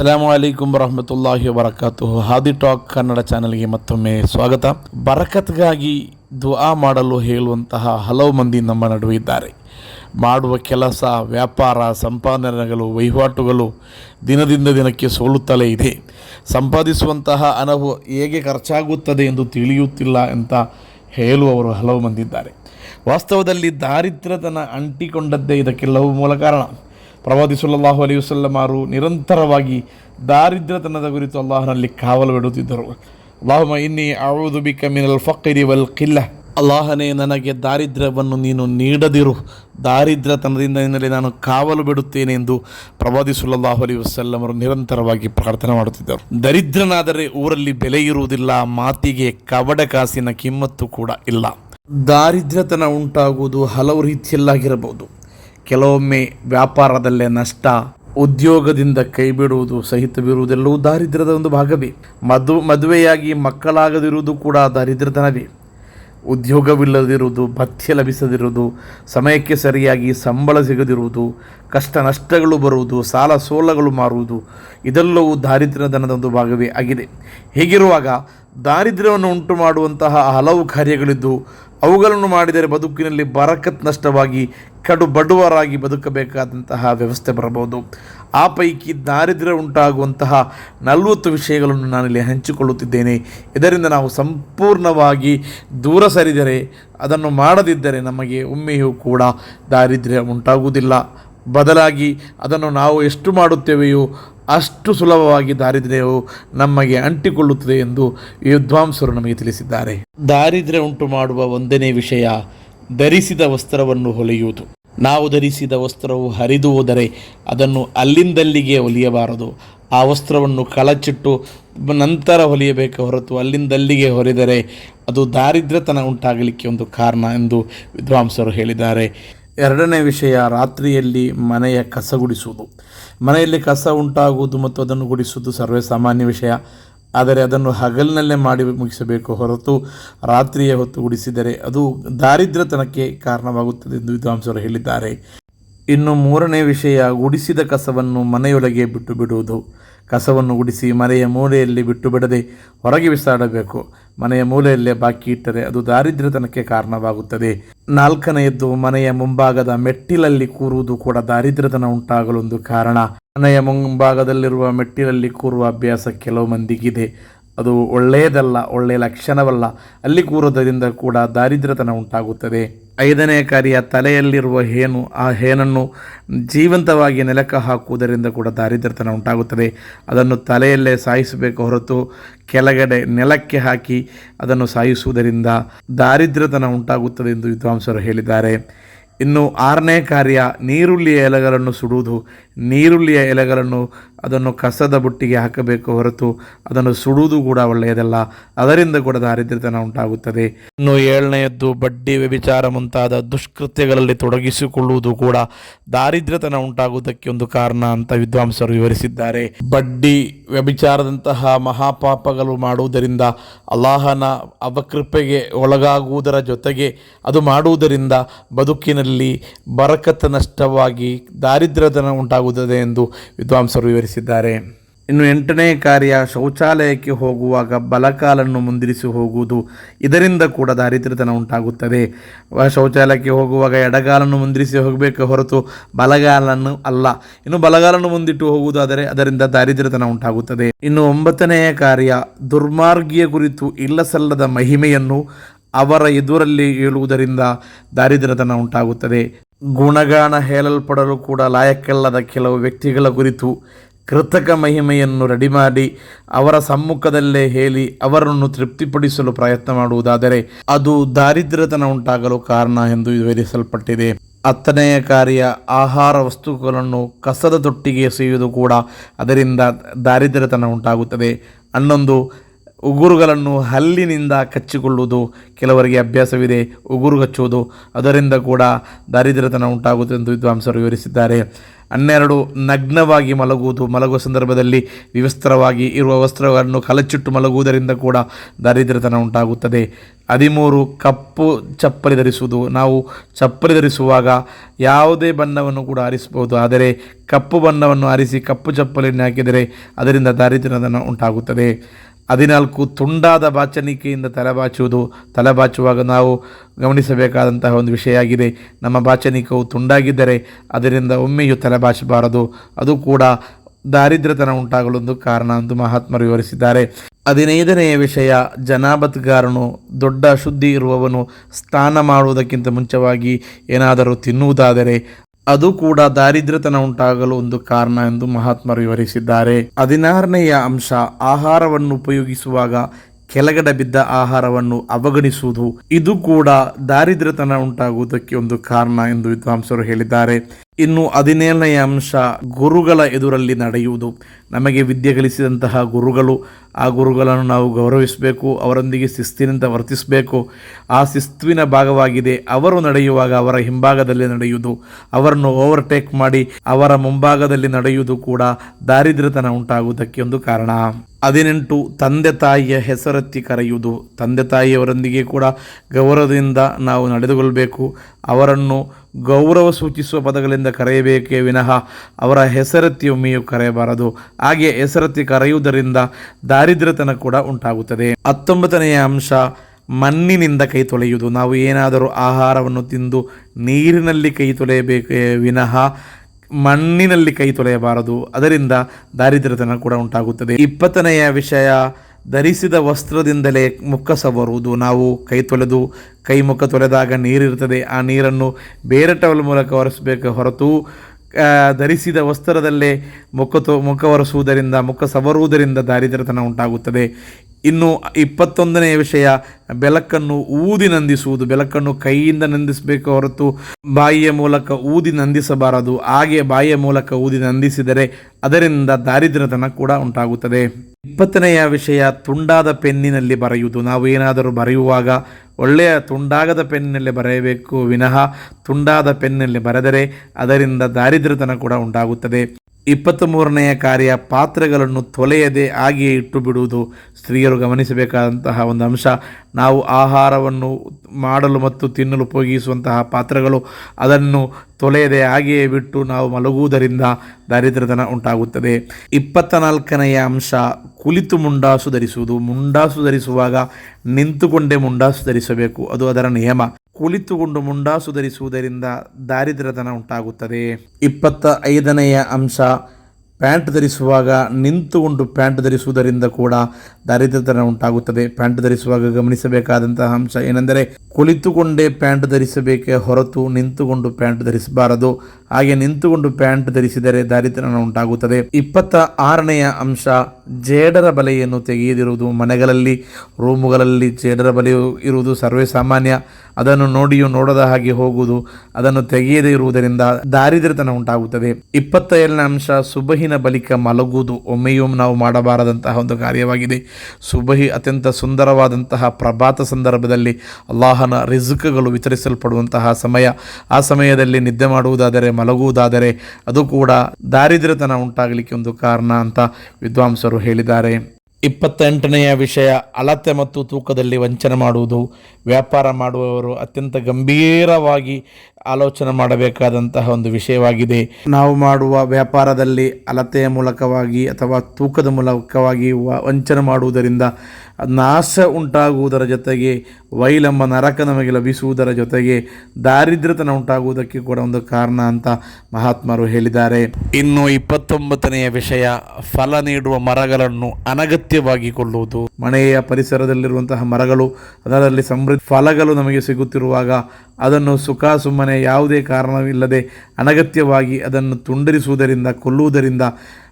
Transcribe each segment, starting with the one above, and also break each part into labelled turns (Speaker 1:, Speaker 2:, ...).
Speaker 1: ಸಲಾಮು ಅಲೈಕುಂ ರಹಮತುಲ್ಲಾಹಿ ವಬರಕಾತು ಹಾದಿ ಟಾಕ್ ಕನ್ನಡ ಚಾನಲ್ಗೆ ಮತ್ತೊಮ್ಮೆ ಸ್ವಾಗತ. ಬರಕತ್ಗಾಗಿ ದುಆ ಮಾಡಲು ಹೇಳುವಂತಹ ಹಲವು ಮಂದಿ ನಮ್ಮ ನಡುವೆ ಇದ್ದಾರೆ. ಮಾಡುವ ಕೆಲಸ, ವ್ಯಾಪಾರ, ಸಂಪಾದನೆಗಳು, ವಹಿವಾಟುಗಳು ದಿನದಿಂದ ದಿನಕ್ಕೆ ಸೋಲುತ್ತಲೇ ಇದೆ. ಸಂಪಾದಿಸುವಂತಹ ಹಣವು ಹೇಗೆ ಖರ್ಚಾಗುತ್ತದೆ ಎಂದು ತಿಳಿಯುತ್ತಿಲ್ಲ ಅಂತ ಹೇಳುವವರು ಹಲವು ಮಂದಿ ಇದ್ದಾರೆ. ವಾಸ್ತವದಲ್ಲಿ ದಾರಿದ್ರ್ಯತನ ಅಂಟಿಕೊಂಡದ್ದೇ ಇದಕ್ಕೆಲ್ಲವೂ ಮೂಲ ಕಾರಣ. ಪ್ರವಾದಿ ಸುಲ್ಲಾಹು ಅಲಿ ವಸಲ್ಲಮಾರು ನಿರಂತರವಾಗಿ ದಾರಿದ್ರ್ಯತನದ ಕುರಿತು ಅಲ್ಲಾಹನಲ್ಲಿ ಕಾವಲು ಬಿಡುತ್ತಿದ್ದರು ಅಲ್ಲಾಹುಮ ಇನ್ನಿ ಅವುದು ಬಿಕ ಮಿನಲ್ ಫಕ್ಕಿರಿ ವಲ್ ಕಿಲ್ಲ. ಅಲ್ಲಾಹನೇ ನನಗೆ ದಾರಿದ್ರ್ಯವನ್ನು ನೀನು ನೀಡದಿರು. ದಾರಿದ್ರ್ಯತನದಿಂದ ನಿನ್ನಲ್ಲಿ ನಾನು ಕಾವಲು ಬಿಡುತ್ತೇನೆ ಎಂದು ಪ್ರವಾದಿ ಸುಲ್ಲಾಹು ಅಲಿ ವಸಲ್ಲಮರು ನಿರಂತರವಾಗಿ ಪ್ರಾರ್ಥನೆ ಮಾಡುತ್ತಿದ್ದರು. ದರಿದ್ರನಾದರೆ ಊರಲ್ಲಿ ಬೆಲೆ ಇರುವುದಿಲ್ಲ, ಮಾತಿಗೆ ಕವಡ ಕಾಸಿನ ಕಿಮ್ಮತ್ತು ಕೂಡ ಇಲ್ಲ. ದಾರಿದ್ರ್ಯತನ ಉಂಟಾಗುವುದು ಹಲವು ರೀತಿಯಲ್ಲಾಗಿರಬಹುದು. ಕೆಲವೊಮ್ಮೆ ವ್ಯಾಪಾರದಲ್ಲೇ ನಷ್ಟ, ಉದ್ಯೋಗದಿಂದ ಕೈ ಬಿಡುವುದು ಸಹಿತವಿರುವುದೆಲ್ಲವೂ ದಾರಿದ್ರ್ಯದ ಒಂದು ಭಾಗವೇ. ಮದು, ಮದುವೆಯಾಗಿ ಮಕ್ಕಳಾಗದಿರುವುದು ಕೂಡ ದಾರಿದ್ರ್ಯತನವೇ. ಉದ್ಯೋಗವಿಲ್ಲದಿರುವುದು, ಭತ್ಯ ಲಭಿಸದಿರುವುದು, ಸಮಯಕ್ಕೆ ಸರಿಯಾಗಿ ಸಂಬಳ ಸಿಗದಿರುವುದು, ಕಷ್ಟ ನಷ್ಟಗಳು ಬರುವುದು, ಸಾಲ ಸೋಲಗಳು ಮಾರುವುದು, ಇದೆಲ್ಲವೂ ದಾರಿದ್ರ್ಯಧನದ ಒಂದು ಭಾಗವೇ ಆಗಿದೆ. ಹೀಗಿರುವಾಗ ದಾರಿದ್ರ್ಯವನ್ನು ಉಂಟು ಮಾಡುವಂತಹ ಹಲವು ಕಾರ್ಯಗಳಿದ್ದು, ಅವುಗಳನ್ನು ಮಾಡಿದರೆ ಬದುಕಿನಲ್ಲಿ ಬರಕತ್ ನಷ್ಟವಾಗಿ ಕಡು ಬಡವರಾಗಿ ಬದುಕಬೇಕಾದಂತಹ ವ್ಯವಸ್ಥೆ ಬರಬಹುದು. ಆ ಪೈಕಿ ದಾರಿದ್ರ್ಯ ಉಂಟಾಗುವಂತಹ ನಲವತ್ತು ವಿಷಯಗಳನ್ನು ನಾನಿಲ್ಲಿ ಹಂಚಿಕೊಳ್ಳುತ್ತಿದ್ದೇನೆ. ಇದರಿಂದ ನಾವು ಸಂಪೂರ್ಣವಾಗಿ ದೂರ ಸರಿದರೆ, ಅದನ್ನು ಮಾಡದಿದ್ದರೆ ನಮಗೆ ಒಮ್ಮೆಯೂ ಕೂಡ ದಾರಿದ್ರ್ಯ ಉಂಟಾಗುವುದಿಲ್ಲ. ಬದಲಾಗಿ ಅದನ್ನು ನಾವು ಎಷ್ಟು ಮಾಡುತ್ತೇವೆಯೋ ಅಷ್ಟು ಸುಲಭವಾಗಿ ದಾರಿದ್ರ್ಯವು ನಮಗೆ ಅಂಟಿಕೊಳ್ಳುತ್ತದೆ ಎಂದು ವಿದ್ವಾಂಸರು ನಮಗೆ ತಿಳಿಸಿದ್ದಾರೆ. ದಾರಿದ್ರ್ಯ ಉಂಟು ಮಾಡುವ ಒಂದನೇ ವಿಷಯ ಧರಿಸಿದ ವಸ್ತ್ರವನ್ನು ಹೊಲೆಯುವುದು. ನಾವು ಧರಿಸಿದ ವಸ್ತ್ರವು ಹರಿದು ಹೋದರೆ ಅದನ್ನು ಅಲ್ಲಿಂದಲ್ಲಿಗೆ ಹೊಲಿಯಬಾರದು. ಆ ವಸ್ತ್ರವನ್ನು ಕಳಚಿಟ್ಟು ನಂತರ ಹೊಲಿಯಬೇಕು ಹೊರತು ಅಲ್ಲಿಂದಲ್ಲಿಗೆ ಹೊರಿದರೆ ಅದು ದಾರಿದ್ರ್ಯತನ ಉಂಟಾಗಲಿಕ್ಕೆ ಒಂದು ಕಾರಣ ಎಂದು ವಿದ್ವಾಂಸರು ಹೇಳಿದ್ದಾರೆ. ಎರಡನೇ ವಿಷಯ, ರಾತ್ರಿಯಲ್ಲಿ ಮನೆಯ ಕಸ ಗುಡಿಸುವುದು. ಮನೆಯಲ್ಲಿ ಕಸ ಉಂಟಾಗುವುದು ಮತ್ತು ಅದನ್ನು ಗುಡಿಸುವುದು ಸರ್ವೇ ಸಾಮಾನ್ಯ ವಿಷಯ. ಆದರೆ ಅದನ್ನು ಹಗಲಿನಲ್ಲೇ ಮಾಡಿ ಮುಗಿಸಬೇಕು ಹೊರತು ರಾತ್ರಿಯ ಹೊತ್ತು ಗುಡಿಸಿದರೆ ಅದು ದಾರಿದ್ರ್ಯತನಕ್ಕೆ ಕಾರಣವಾಗುತ್ತದೆ ಎಂದು ವಿದ್ವಾಂಸರು ಹೇಳಿದ್ದಾರೆ. ಇನ್ನು ಮೂರನೇ ವಿಷಯ, ಗುಡಿಸಿದ ಕಸವನ್ನು ಮನೆಯೊಳಗೆ ಬಿಟ್ಟು ಬಿಡುವುದು. ಕಸವನ್ನು ಗುಡಿಸಿ ಮನೆಯ ಮೂಲೆಯಲ್ಲಿ ಬಿಟ್ಟು ಬಿಡದೆ ಹೊರಗೆ ಬಿಸಾಡಬೇಕು. ಮನೆಯ ಮೂಲೆಯಲ್ಲೇ ಬಾಕಿ ಇಟ್ಟರೆ ಅದು ದಾರಿದ್ರ್ಯತನಕ್ಕೆ ಕಾರಣವಾಗುತ್ತದೆ. ನಾಲ್ಕನೆಯದ್ದು, ಮನೆಯ ಮುಂಭಾಗದ ಮೆಟ್ಟಿಲಲ್ಲಿ ಕೂರುವುದು ಕೂಡ ದಾರಿದ್ರ್ಯತನ ಉಂಟಾಗಲು ಒಂದು ಕಾರಣ. ಮನೆಯ ಮುಂಭಾಗದಲ್ಲಿರುವ ಮೆಟ್ಟಿಲಲ್ಲಿ ಕೂರುವ ಅಭ್ಯಾಸ ಕೆಲವು ಮಂದಿಗಿದೆ. ಅದು ಒಳ್ಳೆಯದಲ್ಲ, ಒಳ್ಳೆಯ ಲಕ್ಷಣವಲ್ಲ. ಅಲ್ಲಿ ಕೂರೋದರಿಂದ ಕೂಡ ದಾರಿದ್ರ್ಯತನ ಉಂಟಾಗುತ್ತದೆ. ಐದನೇ ಕಾರ್ಯ, ತಲೆಯಲ್ಲಿರುವ ಹೇನು, ಆ ಹೇನನ್ನು ಜೀವಂತವಾಗಿ ನೆಲಕ್ಕೆ ಹಾಕುವುದರಿಂದ ಕೂಡ ದಾರಿದ್ರ್ಯತನ ಉಂಟಾಗುತ್ತದೆ. ಅದನ್ನು ತಲೆಯಲ್ಲೇ ಸಾಯಿಸಬೇಕು ಹೊರತು ಕೆಳಗಡೆ ನೆಲಕ್ಕೆ ಹಾಕಿ ಅದನ್ನು ಸಾಯಿಸುವುದರಿಂದ ದಾರಿದ್ರ್ಯತನ ಉಂಟಾಗುತ್ತದೆ ಎಂದು ವಿದ್ವಾಂಸರು ಹೇಳಿದ್ದಾರೆ. ಇನ್ನು ಆರನೇ ಕಾರ್ಯ, ನೀರುಳ್ಳಿಯ ಎಲೆಗಳನ್ನು ಸುಡುವುದು. ನೀರುಳ್ಳಿಯ ಎಲೆಗಳನ್ನು ಅದನ್ನು ಕಸದ ಬುಟ್ಟಿಗೆ ಹಾಕಬೇಕು ಹೊರತು ಅದನ್ನು ಸುಡುವುದು ಕೂಡ ಒಳ್ಳೆಯದಲ್ಲ. ಅದರಿಂದ ಕೂಡ ದಾರಿದ್ರ್ಯತನ ಉಂಟಾಗುತ್ತದೆ. ಇನ್ನು ಏಳನೆಯದ್ದು ಬಡ್ಡಿ ವ್ಯಭಿಚಾರ ಮುಂತಾದ ದುಷ್ಕೃತ್ಯಗಳಲ್ಲಿ ತೊಡಗಿಸಿಕೊಳ್ಳುವುದು ಕೂಡ ದಾರಿದ್ರ್ಯತನ ಉಂಟಾಗುವುದಕ್ಕೆ ಒಂದು ಕಾರಣ ಅಂತ ವಿದ್ವಾಂಸರು ವಿವರಿಸಿದ್ದಾರೆ. ಬಡ್ಡಿ ವ್ಯಭಿಚಾರದಂತಹ ಮಹಾಪಾಪಗಳು ಮಾಡುವುದರಿಂದ ಅಲ್ಲಾಹನ ಅವಕೃಪೆಗೆ ಒಳಗಾಗುವುದರ ಜೊತೆಗೆ ಅದು ಮಾಡುವುದರಿಂದ ಬದುಕಿನಲ್ಲಿ ಬರಕತ್ತ ನಷ್ಟವಾಗಿ ದಾರಿದ್ರ್ಯತನ ಎಂದು ವಿದ್ವಾಂಸರು ವಿವರಿಸಿದ್ದಾರೆ. ಇನ್ನು ಎಂಟನೇ ಕಾರ್ಯ, ಶೌಚಾಲಯಕ್ಕೆ ಹೋಗುವಾಗ ಬಲಕಾಲನ್ನು ಮುಂದಿರಿಸಿ ಹೋಗುವುದು. ಇದರಿಂದ ಕೂಡ ದಾರಿದ್ರ್ಯತನ ಉಂಟಾಗುತ್ತದೆ. ಶೌಚಾಲಯಕ್ಕೆ ಹೋಗುವಾಗ ಎಡಗಾಲನ್ನು ಮುಂದಿರಿಸಿ ಹೋಗಬೇಕು ಹೊರತು ಬಲಗಾಲನ್ನು ಅಲ್ಲ. ಇನ್ನು ಬಲಗಾಲನ್ನು ಮುಂದಿಟ್ಟು ಹೋಗುವುದಾದರೆ ಅದರಿಂದ ದಾರಿದ್ರ್ಯತನ ಉಂಟಾಗುತ್ತದೆ. ಇನ್ನು ಒಂಬತ್ತನೆಯ ಕಾರ್ಯ, ದುರ್ಮಾರ್ಗಿಯ ಕುರಿತು ಇಲ್ಲಸಲ್ಲದ ಮಹಿಮೆಯನ್ನು ಅವರ ಎದುರಲ್ಲಿ ಹೇಳುವುದರಿಂದ ದಾರಿದ್ರ್ಯತನ ಉಂಟಾಗುತ್ತದೆ. ಗುಣಗಾನ ಹೇಳಲ್ಪಡಲು ಕೂಡ ಲಾಯಕ್ಕಲ್ಲದ ಕೆಲವು ವ್ಯಕ್ತಿಗಳ ಕುರಿತು ಕೃತಕ ಮಹಿಮೆಯನ್ನು ರೆಡಿ ಮಾಡಿ ಅವರ ಸಮ್ಮುಖದಲ್ಲೇ ಹೇಳಿ ಅವರನ್ನು ತೃಪ್ತಿಪಡಿಸಲು ಪ್ರಯತ್ನ ಮಾಡುವುದಾದರೆ ಅದು ದಾರಿದ್ರ್ಯತನ ಉಂಟಾಗಲು ಕಾರಣ ಎಂದು ವಿವರಿಸಲ್ಪಟ್ಟಿದೆ. ಹತ್ತನೆಯ ಕಾರ್ಯ ಆಹಾರ ವಸ್ತುಗಳನ್ನು ಕಸದ ತೊಟ್ಟಿಗೆ ಸೇಯುವುದು ಕೂಡ ಅದರಿಂದ ದಾರಿದ್ರ್ಯತನ ಉಂಟಾಗುತ್ತದೆ. ಹನ್ನೊಂದು ಉಗುರುಗಳನ್ನು ಹಲ್ಲಿನಿಂದ ಕಚ್ಚಿಕೊಳ್ಳುವುದು ಕೆಲವರಿಗೆ ಅಭ್ಯಾಸವಿದೆ. ಉಗುರು ಕಚ್ಚುವುದು ಅದರಿಂದ ಕೂಡ ದಾರಿದ್ರ್ಯತನ ಉಂಟಾಗುತ್ತದೆ ಎಂದು ವಿದ್ವಾಂಸರು ವಿವರಿಸಿದ್ದಾರೆ. ಹನ್ನೆರಡು, ನಗ್ನವಾಗಿ ಮಲಗುವುದು. ಮಲಗುವ ಸಂದರ್ಭದಲ್ಲಿ ವಿವಸ್ತ್ರವಾಗಿ ಇರುವ ವಸ್ತ್ರಗಳನ್ನು ಕಲಚಿಟ್ಟು ಮಲಗುವುದರಿಂದ ಕೂಡ ದಾರಿದ್ರ್ಯತನ ಉಂಟಾಗುತ್ತದೆ. ಹದಿಮೂರು, ಕಪ್ಪು ಚಪ್ಪಲಿ ಧರಿಸುವುದು. ನಾವು ಚಪ್ಪಲಿ ಧರಿಸುವಾಗ ಯಾವುದೇ ಬಣ್ಣವನ್ನು ಕೂಡ ಆರಿಸಬಹುದು. ಆದರೆ ಕಪ್ಪು ಬಣ್ಣವನ್ನು ಆರಿಸಿ ಕಪ್ಪು ಚಪ್ಪಲಿಯನ್ನು ಹಾಕಿದರೆ ಅದರಿಂದ ದಾರಿದ್ರ್ಯತನ ಉಂಟಾಗುತ್ತದೆ. ಹದಿನಾಲ್ಕು ತುಂಡಾದ ಬಾಚಣಿಕೆಯಿಂದ ತಲೆಬಾಚುವುದು ತಲೆಬಾಚುವಾಗ ನಾವು ಗಮನಿಸಬೇಕಾದಂತಹ ಒಂದು ವಿಷಯ ಆಗಿದೆ. ನಮ್ಮ ಬಾಚಣಿಕವು ತುಂಡಾಗಿದ್ದರೆ ಅದರಿಂದ ಒಮ್ಮೆಯೂ ತಲೆಬಾಚಬಾರದು ಅದು ಕೂಡ ದಾರಿದ್ರ್ಯತನ ಉಂಟಾಗಲು ಒಂದು ಕಾರಣ ಎಂದು ಮಹಾತ್ಮರು ವಿವರಿಸಿದ್ದಾರೆ. ಹದಿನೈದನೆಯ ವಿಷಯ, ಜನಾಬತ್ಗಾರನು ದೊಡ್ಡ ಅಶುದ್ಧಿ ಇರುವವನು ಸ್ನಾನ ಮಾಡುವುದಕ್ಕಿಂತ ಮುಂಚವಾಗಿ ಏನಾದರೂ ತಿನ್ನುವುದಾದರೆ ಅದು ಕೂಡ ದಾರಿದ್ರ್ಯತನ ಉಂಟಾಗಲು ಒಂದು ಕಾರಣ ಎಂದು ಮಹಾತ್ಮರು ವಿವರಿಸಿದ್ದಾರೆ. ಹದಿನಾರನೆಯ ಅಂಶ ಆಹಾರವನ್ನು ಉಪಯೋಗಿಸುವಾಗ ಕೆಳಗಡೆ ಬಿದ್ದ ಆಹಾರವನ್ನು ಅವಗಣಿಸುವುದು, ಇದು ಕೂಡ ದಾರಿದ್ರ್ಯತನ ಉಂಟಾಗುವುದಕ್ಕೆ ಒಂದು ಕಾರಣ ಎಂದು ವಿದ್ವಾಂಸರು ಹೇಳಿದ್ದಾರೆ. ಇನ್ನು ಹದಿನೇಳನೆಯ ಅಂಶ, ಗುರುಗಳ ಎದುರಲ್ಲಿ ನಡೆಯುವುದು. ನಮಗೆ ವಿದ್ಯೆ ಕಲಿಸಿದಂತಹ ಗುರುಗಳು, ಆ ಗುರುಗಳನ್ನು ನಾವು ಗೌರವಿಸಬೇಕು, ಅವರೊಂದಿಗೆ ಶಿಸ್ತಿನಿಂದ ವರ್ತಿಸಬೇಕು. ಆ ಶಿಸ್ತುವಿನ ಭಾಗವಾಗಿದೆ ಅವರು ನಡೆಯುವಾಗ ಅವರ ಹಿಂಭಾಗದಲ್ಲಿ ನಡೆಯುವುದು. ಅವರನ್ನು ಓವರ್ಟೇಕ್ ಮಾಡಿ ಅವರ ಮುಂಭಾಗದಲ್ಲಿ ನಡೆಯುವುದು ಕೂಡ ದಾರಿದ್ರ್ಯತನ ಉಂಟಾಗುವುದಕ್ಕೆ ಒಂದು ಕಾರಣ. ಹದಿನೆಂಟು ತಂದೆ ತಾಯಿಯ ಹೆಸರತ್ತಿ ಕರೆಯುವುದು. ತಂದೆ ತಾಯಿಯವರೊಂದಿಗೆ ಕೂಡ ಗೌರವದಿಂದ ನಾವು ನಡೆದುಕೊಳ್ಬೇಕು. ಅವರನ್ನು ಗೌರವ ಸೂಚಿಸುವ ಪದಗಳಿಂದ ಕರೆಯಬೇಕೇ ವಿನಃ ಅವರ ಹೆಸರತ್ತಿ ಒಮ್ಮೆಯೂ ಕರೆಯಬಾರದು. ಹಾಗೆ ಹೆಸರತ್ತಿ ಕರೆಯುವುದರಿಂದ ದಾರಿದ್ರ್ಯತನ ಕೂಡ ಉಂಟಾಗುತ್ತದೆ. ಹತ್ತೊಂಬತ್ತನೆಯ ಅಂಶ, ಮಣ್ಣಿನಿಂದ ಕೈ ತೊಳೆಯುವುದು. ನಾವು ಏನಾದರೂ ಆಹಾರವನ್ನು ತಿಂದು ನೀರಿನಲ್ಲಿ ಕೈ ತೊಳೆಯಬೇಕೇ ವಿನಃ ಮಣ್ಣಿನಲ್ಲಿ ಕೈ ತೊಳೆಯಬಾರದು. ಅದರಿಂದ ದಾರಿದ್ರ್ಯತನ ಕೂಡ ಉಂಟಾಗುತ್ತದೆ. ಇಪ್ಪತ್ತನೆಯ ವಿಷಯ, ಧರಿಸಿದ ವಸ್ತ್ರದಿಂದಲೇ ಮುಖ ಸವರುವುದು. ನಾವು ಕೈ ತೊಳೆದು, ಕೈ ಮುಖ ತೊಳೆದಾಗ ನೀರಿರ್ತದೆ ಆ ನೀರನ್ನು ಬೇರೆ ಟವಲ್ ಮೂಲಕ ಒರೆಸಬೇಕು. ಹೊರತು ಧರಿಸಿದ ವಸ್ತ್ರದಲ್ಲೇ ಮುಖ ತೊ, ಮುಖ ಒರೆಸುವುದರಿಂದ, ಮುಖ ಸವರುವುದರಿಂದ ದಾರಿದ್ರ್ಯತನ ಉಂಟಾಗುತ್ತದೆ. ಇನ್ನು ಇಪ್ಪತ್ತೊಂದನೆಯ ವಿಷಯ ಬೆಳಕನ್ನು ಊದಿ ನಂದಿಸುವುದು. ಬೆಳಕನ್ನು ಕೈಯಿಂದ ನಂದಿಸಬೇಕು ಹೊರತು ಬಾಯಿಯ ಮೂಲಕ ಊದಿ ನಂದಿಸಬಾರದು. ಹಾಗೆ ಬಾಯಿಯ ಮೂಲಕ ಊದಿ ನಂದಿಸಿದರೆ ಅದರಿಂದ ದಾರಿದ್ರ್ಯತನ ಕೂಡ ಉಂಟಾಗುತ್ತದೆ. ಇಪ್ಪತ್ತನೆಯ ವಿಷಯ, ತುಂಡಾದ ಪೆನ್ನಿನಲ್ಲಿ ಬರೆಯುವುದು. ನಾವು ಏನಾದರೂ ಬರೆಯುವಾಗ ಒಳ್ಳೆಯ ತುಂಡಾಗದ ಪೆನ್ನಿನಲ್ಲಿ ಬರೆಯಬೇಕು. ವಿನಃ ತುಂಡಾದ ಪೆನ್ನಲ್ಲಿ ಬರೆದರೆ ಅದರಿಂದ ದಾರಿದ್ರ್ಯತನ ಕೂಡ ಉಂಟಾಗುತ್ತದೆ. ಇಪ್ಪತ್ತ್ ಮೂರನೆಯ ಕಾರ್ಯ ಪಾತ್ರೆಗಳನ್ನು ತೊಲೆಯದೆ ಹಾಗೆಯೇ ಇಟ್ಟು ಬಿಡುವುದು ಸ್ತ್ರೀಯರು ಗಮನಿಸಬೇಕಾದಂತಹ ಒಂದು ಅಂಶ, ನಾವು ಆಹಾರವನ್ನು ಮಾಡಲು ಮತ್ತು ತಿನ್ನಲು ಉಪಯೋಗಿಸುವಂತಹ ಪಾತ್ರೆಗಳು ಅದನ್ನು ತೊಲೆಯದೆ ಹಾಗೆಯೇ ಬಿಟ್ಟು ನಾವು ಮಲಗುವುದರಿಂದ ದಾರಿದ್ರ್ಯತನ ಉಂಟಾಗುತ್ತದೆ. ಇಪ್ಪತ್ತ ನಾಲ್ಕನೆಯ ಅಂಶ, ಕುಳಿತು ಮುಂಡಾಸು ಧರಿಸುವುದು. ಮುಂಡಾಸು ಧರಿಸುವಾಗ ನಿಂತುಕೊಂಡೇ ಮುಂಡಾಸು ಧರಿಸಬೇಕು. ಅದು ಅದರ ನಿಯಮ. ಕುಳಿತುಕೊಂಡು ಮುಂಡಾಸು ಧರಿಸುವುದರಿಂದ ದಾರಿದ್ರ್ಯತನ ಉಂಟಾಗುತ್ತದೆ. ಇಪ್ಪತ್ತ ಐದನೆಯ ಅಂಶ, ಪ್ಯಾಂಟ್ ಧರಿಸುವಾಗ ನಿಂತುಕೊಂಡು ಪ್ಯಾಂಟ್ ಧರಿಸುವುದರಿಂದ ಕೂಡ ದಾರಿದ್ರ್ಯತನ ಉಂಟಾಗುತ್ತದೆ. ಪ್ಯಾಂಟ್ ಧರಿಸುವಾಗ ಗಮನಿಸಬೇಕಾದಂತಹ ಅಂಶ ಏನೆಂದರೆ ಕುಳಿತುಕೊಂಡೇ ಪ್ಯಾಂಟ್ ಧರಿಸಬೇಕೇ ಹೊರತು ನಿಂತುಕೊಂಡು ಪ್ಯಾಂಟ್ ಧರಿಸಬಾರದು. ಹಾಗೆ ನಿಂತುಕೊಂಡು ಪ್ಯಾಂಟ್ ಧರಿಸಿದರೆ ದಾರಿದ್ರ್ಯ ಉಂಟಾಗುತ್ತದೆ. ಇಪ್ಪತ್ತ ಆರನೆಯ ಅಂಶ, ಜೇಡರ ಬಲೆಯನ್ನು ತೆಗೆಯದಿರುವುದು ಮನೆಗಳಲ್ಲಿ, ರೂಮುಗಳಲ್ಲಿ ಜೇಡರ ಬಲೆಯು ಇರುವುದು ಸರ್ವೇ ಸಾಮಾನ್ಯ. ಅದನ್ನು ನೋಡಿಯೂ ನೋಡದ ಹಾಗೆ ಹೋಗುವುದು, ಅದನ್ನು ತೆಗೆಯದೇ ಇರುವುದರಿಂದ ದಾರಿದ್ರ್ಯತನ ಉಂಟಾಗುತ್ತದೆ. ಇಪ್ಪತ್ತ ಏಳನೇ ಅಂಶ, ಸುಬಹಿನ ಬಳಿಕ ಮಲಗುವುದು. ಒಮ್ಮೆಯೂ ನಾವು ಮಾಡಬಾರದಂತಹ ಒಂದು ಕಾರ್ಯವಾಗಿದೆ. ಸುಬಹಿ ಅತ್ಯಂತ ಸುಂದರವಾದಂತಹ ಪ್ರಭಾತ ಸಂದರ್ಭದಲ್ಲಿ ಅಲ್ಲಾಹನ ರಿಜುಕಗಳು ವಿತರಿಸಲ್ಪಡುವಂತಹ ಸಮಯ. ಆ ಸಮಯದಲ್ಲಿ ನಿದ್ದೆ ಮಾಡುವುದಾದರೆ ಮಲಗುವುದಾದರೆ ಅದು ಕೂಡ ದಾರಿದ್ರ್ಯತನ ಉಂಟಾಗಲಿಕ್ಕೆ ಒಂದು ಕಾರಣ ಅಂತ ವಿದ್ವಾಂಸರು ಹೇಳಿದ್ದಾರೆ. ಇಪ್ಪತ್ತೆಂಟನೆಯ ವಿಷಯ, ಅಳತೆ ಮತ್ತು ತೂಕದಲ್ಲಿ ವಂಚನೆ ಮಾಡುವುದು. ವ್ಯಾಪಾರ ಮಾಡುವವರು ಅತ್ಯಂತ ಗಂಭೀರವಾಗಿ ಆಲೋಚನೆ ಮಾಡಬೇಕಾದಂತಹ ಒಂದು ವಿಷಯವಾಗಿದೆ. ನಾವು ಮಾಡುವ ವ್ಯಾಪಾರದಲ್ಲಿ ಅಲತೆಯ ಮೂಲಕವಾಗಿ ಅಥವಾ ತೂಕದ ಮೂಲಕವಾಗಿ ವಂಚನೆ ಮಾಡುವುದರಿಂದ ನಾಶ ಉಂಟಾಗುವುದರ ಜೊತೆಗೆ ವೈಲಂಬ ನರಕ ನಮಗೆ ಲಭಿಸುವುದರ ಜೊತೆಗೆ ದಾರಿದ್ರ್ಯತನ ಉಂಟಾಗುವುದಕ್ಕೆ ಕೂಡ ಒಂದು ಕಾರಣ ಅಂತ ಮಹಾತ್ಮರು ಹೇಳಿದ್ದಾರೆ. ಇನ್ನು ಇಪ್ಪತ್ತೊಂಬತ್ತನೆಯ ವಿಷಯ ಫಲ ನೀಡುವ ಮರಗಳನ್ನು ಅನಗತ್ಯವಾಗಿ ಕೊಳ್ಳುವುದು ಮನೆಯ ಪರಿಸರದಲ್ಲಿರುವಂತಹ ಮರಗಳು ಅದರಲ್ಲಿ ಸಮೃದ್ಧ ಫಲಗಳು ನಮಗೆ ಸಿಗುತ್ತಿರುವಾಗ ಅದನ್ನು ಸುಖ ಸುಮ್ಮನೆ ಯಾವುದೇ ಕಾರಣವಿಲ್ಲದೆ ಅನಗತ್ಯವಾಗಿ ಅದನ್ನು ತುಂಡರಿಸುವುದರಿಂದ, ಕೊಲ್ಲುವುದರಿಂದ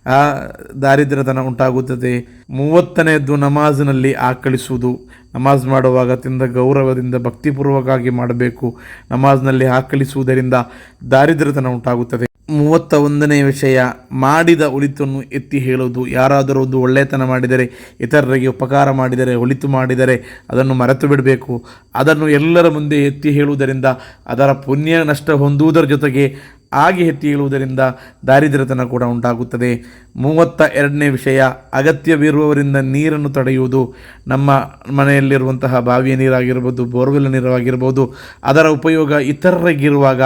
Speaker 1: ಆ ದಾರಿದ್ರ್ಯತನ ಉಂಟಾಗುತ್ತದೆ. ಮೂವತ್ತನೆಯದ್ದು ನಮಾಜ್ನಲ್ಲಿ ಆಕಳಿಸುವುದು. ನಮಾಜ್ ಮಾಡುವಾಗ ಅತ್ಯಂತ ಗೌರವದಿಂದ, ಭಕ್ತಿಪೂರ್ವಕವಾಗಿ ಮಾಡಬೇಕು. ನಮಾಜ್ನಲ್ಲಿ ಆಕಳಿಸುವುದರಿಂದ ದಾರಿದ್ರ್ಯತನ ಉಂಟಾಗುತ್ತದೆ. ಮೂವತ್ತ ಒಂದನೇ ವಿಷಯ, ಮಾಡಿದ ಒಳಿತನ್ನು ಎತ್ತಿ ಹೇಳುವುದು. ಯಾರಾದರೂ ಒಂದು ಒಳ್ಳೆಯತನ ಮಾಡಿದರೆ, ಇತರರಿಗೆ ಉಪಕಾರ ಮಾಡಿದರೆ, ಒಳಿತು ಮಾಡಿದರೆ ಅದನ್ನು ಮರೆತು ಬಿಡಬೇಕು. ಅದನ್ನು ಎಲ್ಲರ ಮುಂದೆ ಎತ್ತಿ ಹೇಳುವುದರಿಂದ ಅದರ ಪುಣ್ಯ ನಷ್ಟ ಹೊಂದುವುದರ ಜೊತೆಗೆ ಆಗಿ ಎತ್ತಿ ಹೇಳುವುದರಿಂದ ದಾರಿದ್ರ್ಯತನ ಕೂಡ ಉಂಟಾಗುತ್ತದೆ. ಮೂವತ್ತ ಎರಡನೇ ವಿಷಯ, ಅಗತ್ಯವಿರುವವರಿಂದ ನೀರನ್ನು ತಡೆಯುವುದು. ನಮ್ಮ ಮನೆಯಲ್ಲಿರುವಂತಹ ಬಾವಿಯ ನೀರಾಗಿರ್ಬೋದು, ಬೋರ್ವೆಲ್ ನೀರಾಗಿರ್ಬೋದು, ಅದರ ಉಪಯೋಗ ಇತರರಿಗಿರುವಾಗ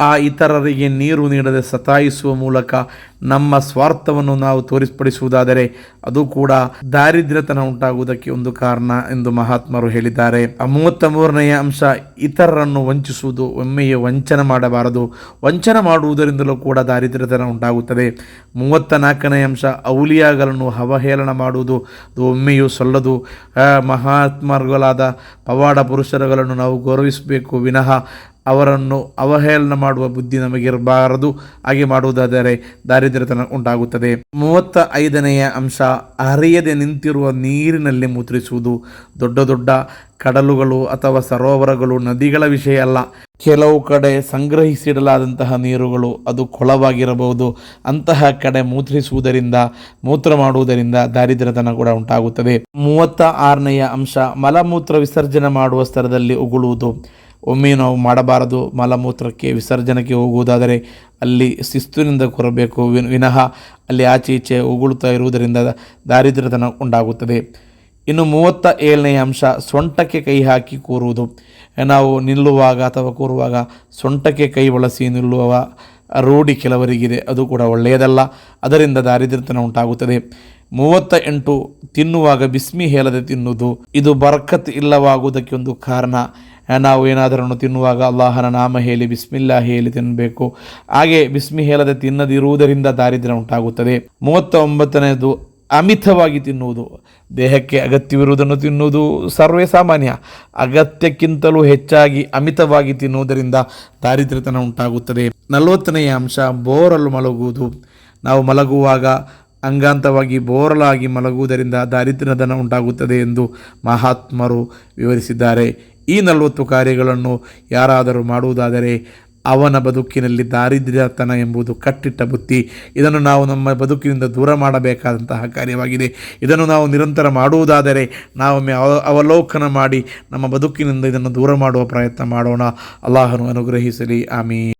Speaker 1: ಆ ಇತರರಿಗೆ ನೀರು ನೀಡದೆ ಸತಾಯಿಸುವ ಮೂಲಕ ನಮ್ಮ ಸ್ವಾರ್ಥವನ್ನು ನಾವು ತೋರಿಸ್ಪಡಿಸುವುದಾದರೆ ಅದು ಕೂಡ ದಾರಿದ್ರ್ಯತನ ಉಂಟಾಗುವುದಕ್ಕೆ ಒಂದು ಕಾರಣ ಎಂದು ಮಹಾತ್ಮರು ಹೇಳಿದ್ದಾರೆ. ಮೂವತ್ತ ಮೂರನೆಯ ಅಂಶ, ಇತರರನ್ನು ವಂಚಿಸುವುದು, ಒಮ್ಮೆಯೇ ವಂಚನೆ ಮಾಡಬಾರದು. ವಂಚನೆ ಮಾಡುವುದರಿಂದಲೂ ಕೂಡ ದಾರಿದ್ರ್ಯತನ ಉಂಟಾಗುತ್ತದೆ. ಮೂವತ್ತ ನಾಲ್ಕನೇ ಅಂಶ, ಔಲಿಯಾಗಳನ್ನು ಅವಹೇಳನ ಮಾಡುವುದು, ಅದು ಒಮ್ಮೆಯೂ ಸಲ್ಲದು. ಮಹಾತ್ಮರುಗಳಾದ ಪವಾಡ ಪುರುಷರುಗಳನ್ನು ನಾವು ಗೌರವಿಸಬೇಕು. ವಿನಃ ಅವರನ್ನು ಅವಹೇಳನ ಮಾಡುವ ಬುದ್ಧಿ ನಮಗಿರಬಾರದು. ಹಾಗೆ ಮಾಡುವುದಾದರೆ ದಾರಿದ್ರ್ಯತನ ಉಂಟಾಗುತ್ತದೆ. ಮೂವತ್ತ ಐದನೆಯ ಅಂಶ ಹರಿಯದೆ ನಿಂತಿರುವ ನೀರಿನಲ್ಲಿ ಮೂತ್ರಿಸುವುದು. ದೊಡ್ಡ ದೊಡ್ಡ ಕಡಲುಗಳು ಅಥವಾ ಸರೋವರಗಳು ನದಿಗಳ ವಿಷಯ ಅಲ್ಲ. ಕೆಲವು ಕಡೆ ಸಂಗ್ರಹಿಸಿಡಲಾದಂತಹ ನೀರುಗಳು ಅದು ಕೊಳವಾಗಿರಬಹುದು. ಅಂತಹ ಕಡೆ ಮೂತ್ರಿಸುವುದರಿಂದ, ಮೂತ್ರ ಮಾಡುವುದರಿಂದ ದಾರಿದ್ರ್ಯತನ ಕೂಡ ಉಂಟಾಗುತ್ತದೆ. ಮೂವತ್ತ ಆರನೆಯ ಅಂಶ, ಮಲಮೂತ್ರ ವಿಸರ್ಜನೆ ಮಾಡುವ ಸ್ಥಳದಲ್ಲಿ ಉಗುಳುವುದು. ಒಮ್ಮೆ ನಾವು ಮಾಡಬಾರದು. ಮಲಮೂತ್ರಕ್ಕೆ ವಿಸರ್ಜನೆಗೆ ಹೋಗುವುದಾದರೆ ಅಲ್ಲಿ ಶಿಸ್ತುನಿಂದ ಕೊರಬೇಕು. ವಿನ್- ಅಲ್ಲಿ ಆಚೆ ಈಚೆ ಉಗುಳುತ್ತಾ ಇರುವುದರಿಂದ ದಾರಿದ್ರ್ಯತನ ಉಂಟಾಗುತ್ತದೆ. ಇನ್ನು ಮೂವತ್ತ ಏಳನೆಯ ಅಂಶ, ಸೊಂಟಕ್ಕೆ ಕೈ ಹಾಕಿ ಕೂರುವುದು. ನಾವು ನಿಲ್ಲುವಾಗ ಅಥವಾ ಕೂರುವಾಗ ಸೊಂಟಕ್ಕೆ ಕೈ ಬಳಸಿ ನಿಲ್ಲುವ ರೂಢಿ ಕೆಲವರಿಗಿದೆ. ಅದು ಕೂಡ ಒಳ್ಳೆಯದಲ್ಲ. ಅದರಿಂದ ದಾರಿದ್ರ್ಯತನ ಉಂಟಾಗುತ್ತದೆ. ಮೂವತ್ತ ಎಂಟು, ತಿನ್ನುವಾಗ ಬಿಸ್ಮಿ ಹೇಳದೆ ತಿನ್ನುವುದು. ಇದು ಬರಕತ್ ಇಲ್ಲವಾಗುವುದಕ್ಕೆ ಒಂದು ಕಾರಣ. ನಾವು ಏನಾದರೂ ತಿನ್ನುವಾಗ ಅಲ್ಲಾಹನ ನಾಮ ಹೇಳಿ ಬಿಸ್ಮಿಲ್ಲಾ ಹೇಳಿ ತಿನ್ನಬೇಕು ಹಾಗೆ ಬಿಸ್ಮಿ ಹೇಳದೆ ತಿನ್ನದಿರುವುದರಿಂದ ದಾರಿದ್ರ್ಯ ಉಂಟಾಗುತ್ತದೆ. ಮೂವತ್ತ ಒಂಬತ್ತನೆಯದು ಅಮಿತವಾಗಿ ತಿನ್ನುವುದು. ದೇಹಕ್ಕೆ ಅಗತ್ಯವಿರುವುದನ್ನು ತಿನ್ನುವುದು ಸರ್ವೇ ಸಾಮಾನ್ಯ. ಅಗತ್ಯಕ್ಕಿಂತಲೂ ಹೆಚ್ಚಾಗಿ ಅಮಿತವಾಗಿ ತಿನ್ನುವುದರಿಂದ ದಾರಿದ್ರ್ಯತನ ಉಂಟಾಗುತ್ತದೆ. ನಲವತ್ತನೆಯ ಅಂಶ, ಬೋರಲು ಮಲಗುವುದು. ನಾವು ಮಲಗುವಾಗ ಅಂಗಾಂತವಾಗಿ ಬೋರಲಾಗಿ ಮಲಗುವುದರಿಂದ ದಾರಿದ್ರ್ಯದನ ಉಂಟಾಗುತ್ತದೆ ಎಂದು ಮಹಾತ್ಮರು ವಿವರಿಸಿದ್ದಾರೆ. ಈ ನಲವತ್ತು ಕಾರ್ಯಗಳನ್ನು ಯಾರಾದರೂ ಮಾಡುವುದಾದರೆ ಅವನ ಬದುಕಿನಲ್ಲಿ ದಾರಿದ್ರ್ಯತನ ಎಂಬುದು ಕಟ್ಟಿಟ್ಟ ಬುತ್ತಿ ಇದನ್ನು ನಾವು ನಮ್ಮ ಬದುಕಿನಿಂದ ದೂರ ಮಾಡಬೇಕಾದಂತಹ ಕಾರ್ಯವಾಗಿದೆ. ಇದನ್ನು ನಾವು ನಿರಂತರ ಮಾಡುವುದಾದರೆ ನಾವೊಮ್ಮೆ ಅವ, ಅವಲೋಕನ ಮಾಡಿ ನಮ್ಮ ಬದುಕಿನಿಂದ ಇದನ್ನು ದೂರ ಮಾಡುವ ಪ್ರಯತ್ನ ಮಾಡೋಣ. ಅಲ್ಲಾಹನು ಅನುಗ್ರಹಿಸಲಿ. ಆಮೀ